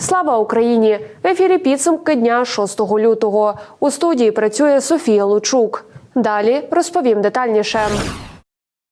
Слава Україні! В ефірі підсумки дня 6 лютого. У студії працює Софія Лучук. Далі розповім детальніше.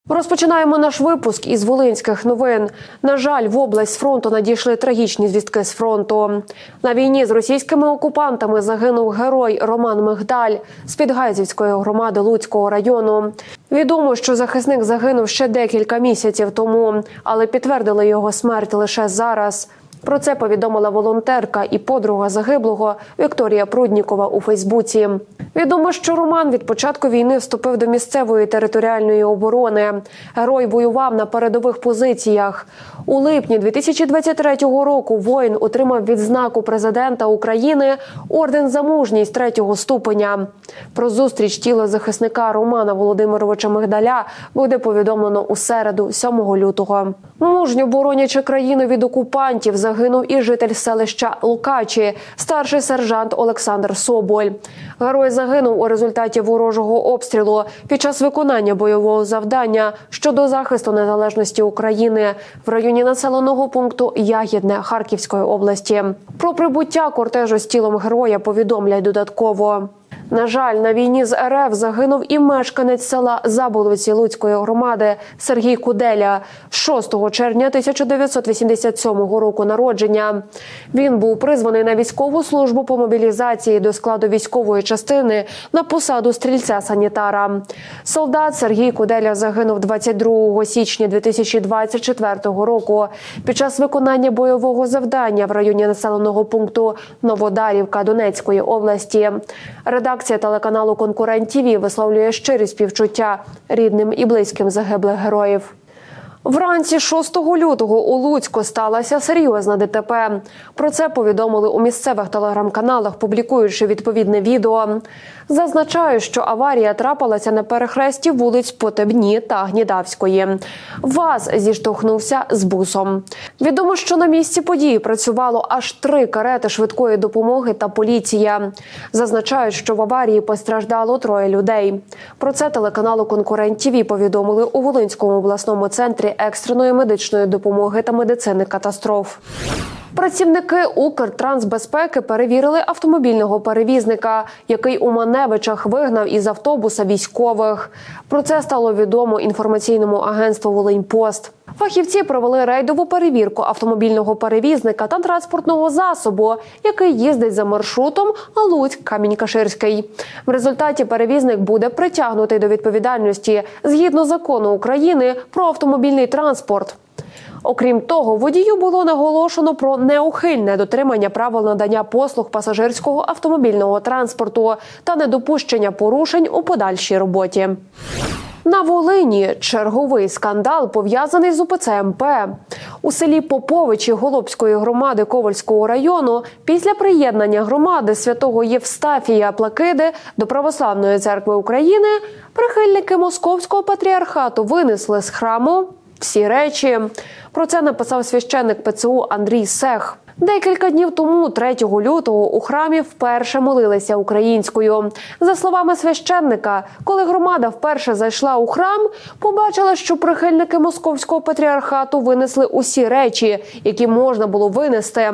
Розпочинаємо наш випуск із волинських новин. На жаль, в область фронту надійшли трагічні звістки з фронту. На війні з російськими окупантами загинув герой Роман Мигдаль з Підгайзівської громади Луцького району. Відомо, що захисник загинув ще декілька місяців тому, але підтвердили його смерть лише зараз. Про це повідомила волонтерка і подруга загиблого Вікторія Пруднікова у Фейсбуці. Відомо, що Роман від початку війни вступив до місцевої територіальної оборони. Герой воював на передових позиціях. У липні 2023 року воїн отримав відзнаку президента України орден за мужність третього ступеня. Про зустріч тіла захисника Романа Володимировича Мигдаля буде повідомлено у середу, 7 лютого. Мужньо боронячи країну від окупантів, загинув і житель селища Лукачі, старший сержант Олександр Соболь. Герой загинув у результаті ворожого обстрілу під час виконання бойового завдання щодо захисту незалежності України в районі населеного пункту Ягідне Харківської області. Про прибуття кортежу з тілом героя повідомляють додатково. На жаль, на війні з РФ загинув і мешканець села Заболоці Луцької громади Сергій Куделя 6 червня 1987 року народження. Він був призваний на військову службу по мобілізації до складу військової частини на посаду стрільця-санітара. Солдат Сергій Куделя загинув 22 січня 2024 року під час виконання бойового завдання в районі населеного пункту Новодарівка Донецької області. Редакція телеканалу Конкурент ТІВІ висловлює щирі співчуття рідним і близьким загиблих героїв. Вранці 6 лютого у Луцьку сталася серйозна ДТП. Про це повідомили у місцевих телеграм-каналах, публікуючи відповідне відео. Зазначаю, що аварія трапилася на перехресті вулиць Потебні та Гнідавської. ВАЗ зіштовхнувся з бусом. Відомо, що на місці події працювало аж три карети швидкої допомоги та поліція. Зазначають, що в аварії постраждало троє людей. Про це телеканалу Конкурент ТІВІ повідомили у Волинському обласному центрі екстреної медичної допомоги та медицини катастроф. Працівники Укртрансбезпеки перевірили автомобільного перевізника, який у Маневичах вигнав із автобуса військових. Про це стало відомо інформаційному агентству Волиньпост. Фахівці провели рейдову перевірку автомобільного перевізника та транспортного засобу, який їздить за маршрутом Луцьк камінь каширський В результаті перевізник буде притягнутий до відповідальності згідно закону України про автомобільний транспорт. Окрім того, водію було наголошено про неухильне дотримання правил надання послуг пасажирського автомобільного транспорту та недопущення порушень у подальшій роботі. На Волині черговий скандал пов'язаний з УПЦ МП. У селі Поповичі Голобської громади Ковальського району після приєднання громади святого Євстафія Плакиди до Православної церкви України прихильники московського патріархату винесли з храму всі речі. Про це написав священник ПЦУ Андрій Сех. Декілька днів тому, 3 лютого, у храмі вперше молилися українською. За словами священника, коли громада вперше зайшла у храм, побачила, що прихильники московського патріархату винесли усі речі, які можна було винести.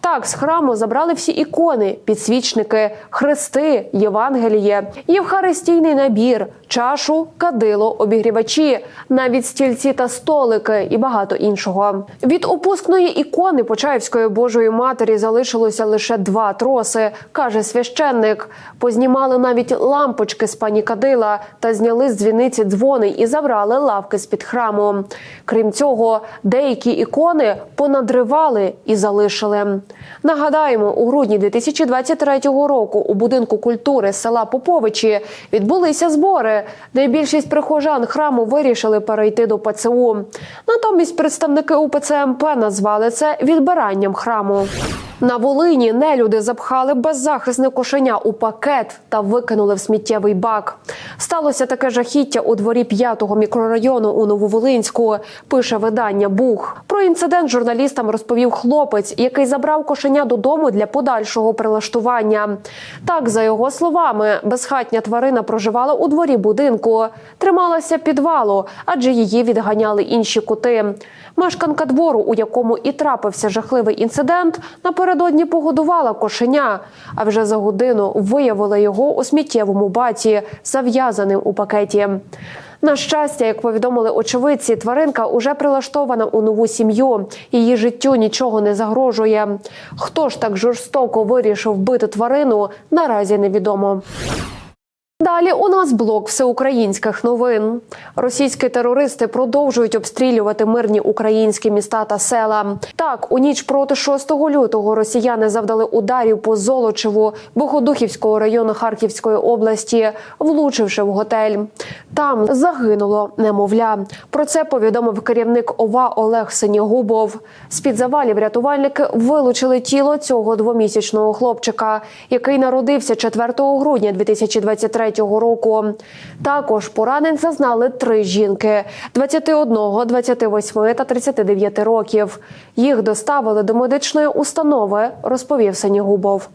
Так, з храму забрали всі ікони, підсвічники, хрести, Євангеліє, євхаристійний набір, чашу, кадило, обігрівачі, навіть стільці та столики і багато іншого. Від опускної ікони Почаївської Божої Матері залишилося лише два троси, каже священник. Познімали навіть лампочки з пані кадила та зняли з дзвіниці дзвони і забрали лавки з під храму. Крім цього, деякі ікони понадривали і залишили. Нагадаємо, у грудні 2023 року у будинку культури села Поповичі відбулися збори, де більшість прихожан храму вирішили перейти до ПЦУ. Натомість представники УПЦ МП назвали це відбиранням храму. программу. На Волині нелюди запхали беззахисне кошеня у пакет та викинули в сміттєвий бак. Сталося таке жахіття у дворі п'ятого мікрорайону у Нововолинську. Пише видання Бух. Про інцидент журналістам розповів хлопець, який забрав кошеня додому для подальшого прилаштування. Так, за його словами, безхатня тварина проживала у дворі будинку, трималася підвалу, адже її відганяли інші коти. Мешканка двору, у якому і трапився жахливий інцидент, наперед напередодні погодувала кошеня, а вже за годину виявила його у сміттєвому баті, зав'язаним у пакеті. На щастя, як повідомили очевидці, тваринка уже прилаштована у нову сім'ю. Її життю нічого не загрожує. Хто ж так жорстоко вирішив бити тварину, наразі невідомо. Далі у нас блок всеукраїнських новин. Російські терористи продовжують обстрілювати мирні українські міста та села. Так, у ніч проти 6 лютого росіяни завдали ударів по Золочеву Богодухівського району Харківської області, влучивши в готель. Там загинуло немовля. Про це повідомив керівник ОВА Олег Синігубов. З під завалів рятувальники вилучили тіло цього двомісячного хлопчика, який народився 4 грудня 2023 року. Також поранень зазнали три жінки: 21, 28 та 39 років. Їх доставили до медичної установи, розповів Синігубов.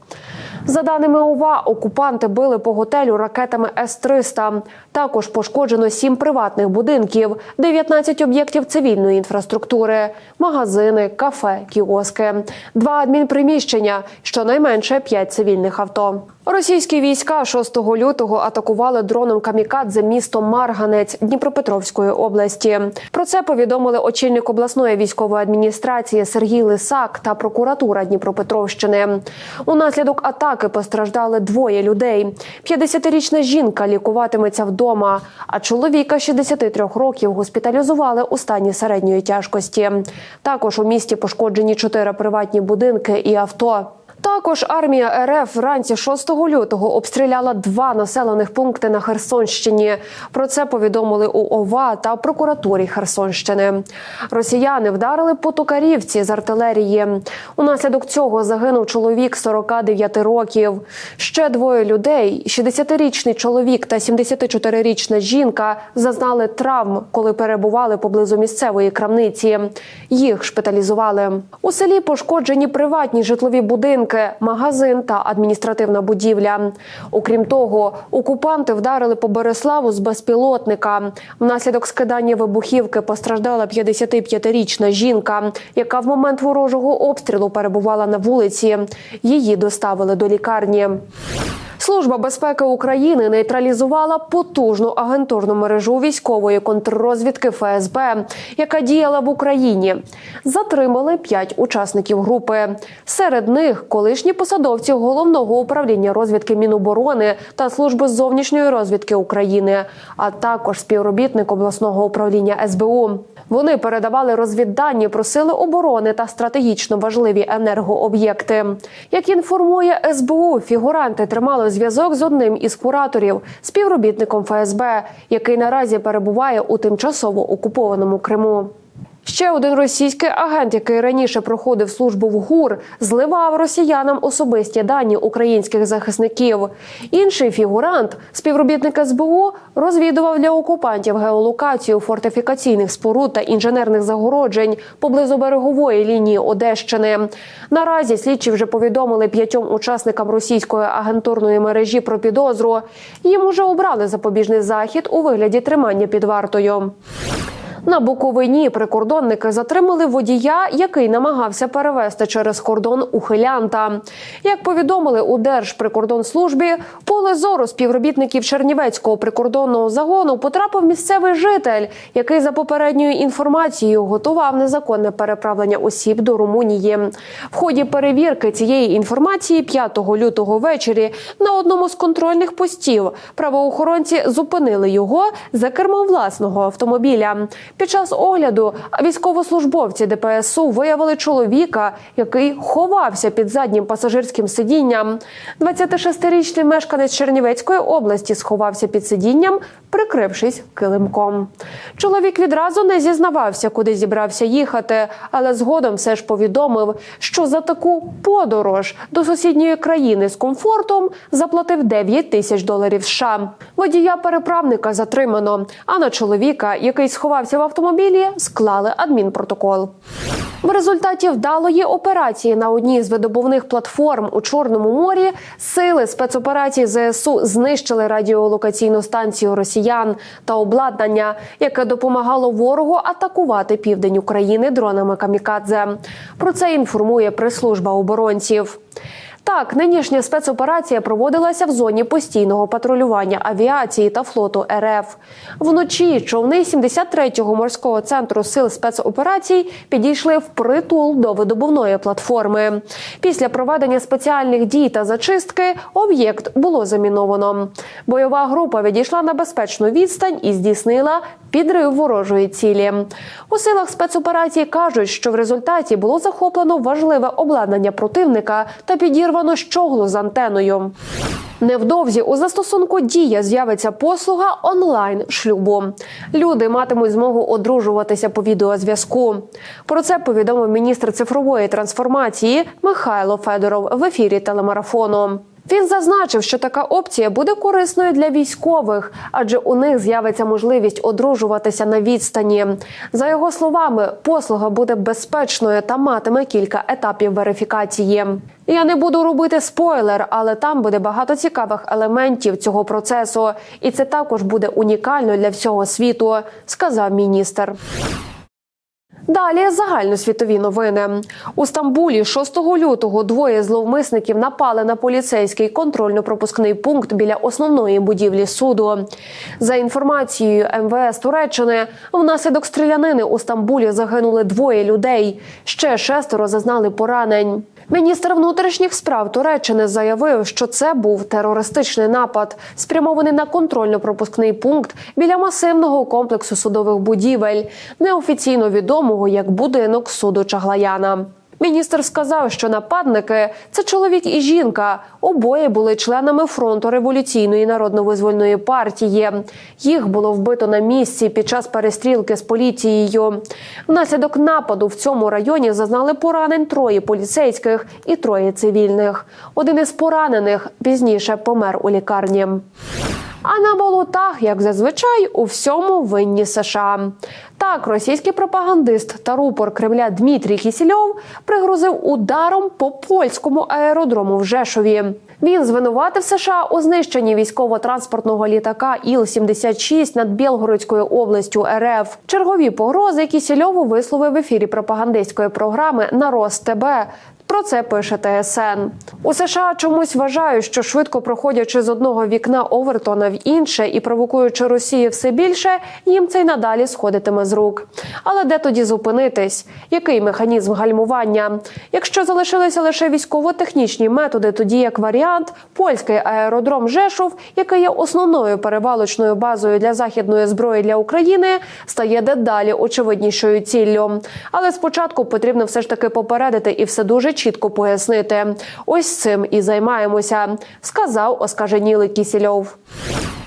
За даними ОВА, окупанти били по готелю ракетами С-300. Також пошкоджено сім приватних будинків, 19 об'єктів цивільної інфраструктури, магазини, кафе, кіоски, два адмінприміщення, щонайменше п'ять цивільних авто. Російські війська 6 лютого атакували дроном камікадзе місто Марганець Дніпропетровської області. Про це повідомили очільник обласної військової адміністрації Сергій Лисак та прокуратура Дніпропетровщини. Унаслідок атаки постраждали двоє людей. 50-річна жінка лікуватиметься вдома, а чоловіка 63 років госпіталізували у стані середньої тяжкості. Також у місті пошкоджені чотири приватні будинки і авто. Також армія РФ вранці 6 лютого обстріляла два населених пункти на Херсонщині. Про це повідомили у ОВА та прокуратурі Херсонщини. Росіяни вдарили по Токарівці з артилерії. Унаслідок цього загинув чоловік 49 років. Ще двоє людей: 60-річний чоловік та 74-річна жінка зазнали травм, коли перебували поблизу місцевої крамниці. Їх шпиталізували у селі. Пошкоджені приватні житлові будинки магазин та адміністративна будівля. Окрім того, окупанти вдарили по Береславу з безпілотника. Внаслідок скидання вибухівки постраждала 55-річна жінка, яка в момент ворожого обстрілу перебувала на вулиці. Її доставили до лікарні. Служба безпеки України нейтралізувала потужну агентурну мережу військової контррозвідки ФСБ, яка діяла в Україні. Затримали п'ять учасників групи. Серед них колишні посадовці головного управління розвідки Міноборони та служби зовнішньої розвідки України, а також співробітник обласного управління СБУ. Вони передавали розвіддані про сили оборони та стратегічно важливі енергооб'єкти. Як інформує СБУ, фігуранти тримали зв'язок з одним із кураторів, співробітником ФСБ, який наразі перебуває у тимчасово окупованому Криму. Ще один російський агент, який раніше проходив службу в ГУР, зливав росіянам особисті дані українських захисників. Інший фігурант, співробітник СБУ, розвідував для окупантів геолокацію фортифікаційних споруд та інженерних загороджень поблизу берегової лінії Одещини. Наразі слідчі вже повідомили п'ятьом учасникам російської агентурної мережі про підозру. Їм уже обрали запобіжний захід у вигляді тримання під вартою. На Буковині прикордонники затримали водія, який намагався перевести через кордон ухилянта. Як повідомили у Держприкордонслужбі, поле зору співробітників Чернівецького прикордонного загону потрапив місцевий житель, який за попередньою інформацією готував незаконне переправлення осіб до Румунії. В ході перевірки цієї інформації 5 лютого ввечері на одному з контрольних постів правоохоронці зупинили його за кермом власного автомобіля. Під час огляду військовослужбовці ДПСУ виявили чоловіка, який ховався під заднім пасажирським сидінням. 26-річний мешканець Чернівецької області сховався під сидінням, прикрившись килимком. Чоловік відразу не зізнавався, куди зібрався їхати, але згодом все ж повідомив, що за таку подорож до сусідньої країни з комфортом заплатив 9 тисяч доларів США. Водія переправника затримано. А на чоловіка, який сховався в автомобілі склали адмінпротокол. В результаті вдалої операції на одній з видобувних платформ у Чорному морі сили спецоперації ЗСУ знищили радіолокаційну станцію росіян та обладнання, яке допомагало ворогу атакувати південь України дронами камікадзе. Про це інформує прес-служба оборонців. Так, нинішня спецоперація проводилася в зоні постійного патрулювання авіації та флоту РФ. Вночі човни 73-го морського центру сил спецоперацій підійшли впритул до видобувної платформи. Після проведення спеціальних дій та зачистки об'єкт було заміновано. Бойова група відійшла на безпечну відстань і здійснила підрив ворожої цілі. У силах спецоперації кажуть, що в результаті було захоплено важливе обладнання противника та підірвано щоглу з антеною. Невдовзі у застосунку дія з'явиться послуга онлайн шлюбу. Люди матимуть змогу одружуватися по відеозв'язку. Про це повідомив міністр цифрової трансформації Михайло Федоров в ефірі телемарафону. Він зазначив, що така опція буде корисною для військових, адже у них з'явиться можливість одружуватися на відстані. За його словами, послуга буде безпечною та матиме кілька етапів верифікації. Я не буду робити спойлер, але там буде багато цікавих елементів цього процесу, і це також буде унікально для всього світу, сказав міністр. Далі загальносвітові новини у Стамбулі 6 лютого двоє зловмисників напали на поліцейський контрольно-пропускний пункт біля основної будівлі суду. За інформацією МВС Туреччини, внаслідок стрілянини у Стамбулі загинули двоє людей. Ще шестеро зазнали поранень. Міністр внутрішніх справ Туреччини заявив, що це був терористичний напад, спрямований на контрольно-пропускний пункт біля масивного комплексу судових будівель, неофіційно відомого як будинок суду Чаглаяна. Міністр сказав, що нападники це чоловік і жінка. Обоє були членами фронту революційної народно-визвольної партії. Їх було вбито на місці під час перестрілки з поліцією. Внаслідок нападу в цьому районі зазнали поранень троє поліцейських і троє цивільних. Один із поранених пізніше помер у лікарні. А на болотах, як зазвичай, у всьому винні США. Так, російський пропагандист та рупор Кремля Дмитрій Кісільов пригрозив ударом по польському аеродрому в Жешові. Він звинуватив США у знищенні військово-транспортного літака Іл-76 над Білгородською областю РФ. Чергові погрози Кісільову висловив в ефірі пропагандистської програми на РосТБ. Про це пише ТСН. У США чомусь вважають, що швидко проходячи з одного вікна Овертона в інше і провокуючи Росію все більше, їм це й надалі сходитиме з рук. Але де тоді зупинитись? Який механізм гальмування? Якщо залишилися лише військово-технічні методи, тоді як варіант, польський аеродром Жешов, який є основною перевалочною базою для західної зброї для України, стає дедалі очевиднішою ціллю. Але спочатку потрібно все ж таки попередити і все дуже чітко пояснити. Ось цим і займаємося, сказав оскаженілий Кісільов.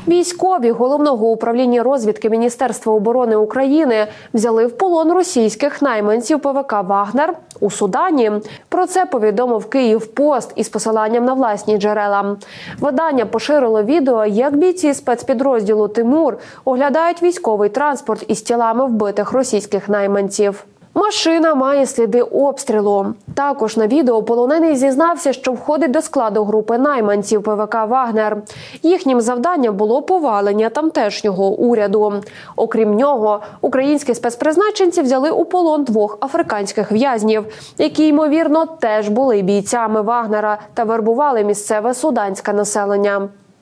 Військові головного управління розвідки Міністерства оборони України взяли в полон російських найманців ПВК Вагнер у Судані. Про це повідомив Київ Пост із посиланням на власні джерела. Видання поширило відео, як бійці спецпідрозділу Тимур оглядають військовий транспорт із тілами вбитих російських найманців. Машина має сліди обстрілу. Також на відео полонений зізнався, що входить до складу групи найманців ПВК Вагнер. Їхнім завданням було повалення тамтешнього уряду. Окрім нього, українські спецпризначенці взяли у полон двох африканських в'язнів, які ймовірно теж були бійцями Вагнера та вербували місцеве суданське населення.